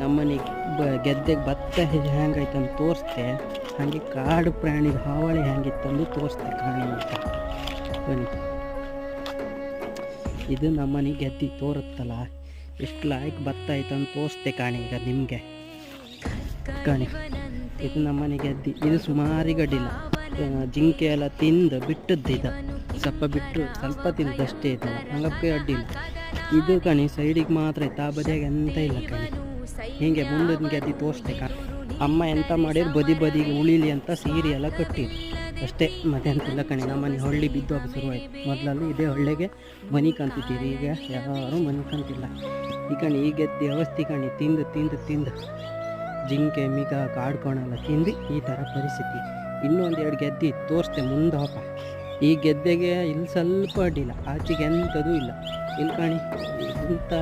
ನಮ್ಮನೆ ಬ, ಗೆದ್ದೆಗೆ ಭತ್ತ ಅಂತ ತೋರಿಸ್ತೆ ಹಾಗೆ ಕಾಡು ಪ್ರಾಣಿ ಹಾವಳಿ ಹೆಂಗಿತ್ತಂದು ತೋರಿಸ್ತೆ ಕಾಣಿ ಅಂತ. ಬನ್ನಿ. ಇದು ನಮ್ಮನೆ ಗೆದ್ದಿ ತೋರುತ್ತಲ್ಲ. ಎಷ್ಟು ಲಾಯ್ಕ್ ಭತ್ತ ಅಂತ ತೋರಿಸ್ತೆ ಕಾಣಿ ಈಗ ನಿಮಗೆ. ಕಾಣಿ. ಇದು ನಮ್ಮನೆ ಗೆದ್ದಿ ಇದು ಸುಮಾರಿಗೆ ಗಡ್ಡಿಲ್ಲ. ಜಿಂಕೆ ಎಲ್ಲ ತಿಂದು ಬಿಟ್ಟದ್ದು ಇದು. ಸ್ವಲ್ಪ ಬಿಟ್ಟು ಸ್ವಲ್ಪ ತಿಂದಷ್ಟೇ ಇದು. ಹಂಗಪ್ಪ ಅಡ್ಡಿಲ್ಲ ಇದು ಕಣಿ ಸೈಡಿಗೆ ಮಾತ್ರ ಐತೆ ಆ ಬದಿಯಾಗ ಎಂತ ಇಲ್ಲ ಕಣಿ. ಹೀಗೆ ಮುಂದಿನ ಗೆದ್ದಿ ತೋರಿಸ್ತೆ ಕಾ ಅಮ್ಮ ಎಂತ ಮಾಡಿದ್ರು ಬದಿ ಬದಿಗೆ ಉಳಿಲಿ ಅಂತ ಸೀರೆ ಎಲ್ಲ ಕಟ್ಟಿದ್ರು ಅಷ್ಟೇ ಮತ್ತೆ ಅಂತಿಲ್ಲ ಕಣಿ ನಮ್ಮನೆ ಹಳ್ಳಿ ಬಿದ್ದೋಗ ಶುರುವಾಯ್ತು. ಮೊದಲಲ್ಲಿ ಇದೇ ಹಳ್ಳಿಗೆ ಮನೆ ಕಂತಿದ್ದೀರಿ ಈಗ ಯಾರು ಮನೆ ಕಂತಿಲ್ಲ. ಈ ಕಣಿ ಈ ಗೆದ್ದಿ ಅವಸ್ಥೆ ಕಣಿ ತಿಂದು ತಿಂದು ತಿಂದು. ಜಿಂಕೆ ಮಿಗ ಕಾಡ್ಕೊಳಲ್ಲ ತಿಂದು ಈ ಥರ ಪರಿಸ್ಥಿತಿ. ಇನ್ನೊಂದು ಎರಡು ಗೆದ್ದಿ ತೋರಿಸ್ತೆ ಮುಂದೆ ಹೋಗ ಈ ಗೆದ್ದೆಗೆ ಇಲ್ಲಿ ಸ್ವಲ್ಪ ಅಡ್ಡಿಲ್ಲ ಆಚೆಗೆ ಎಂಥದೂ ಇಲ್ಲ. ಇಲ್ಲಿ ಕಾಣಿ ಇಂಥ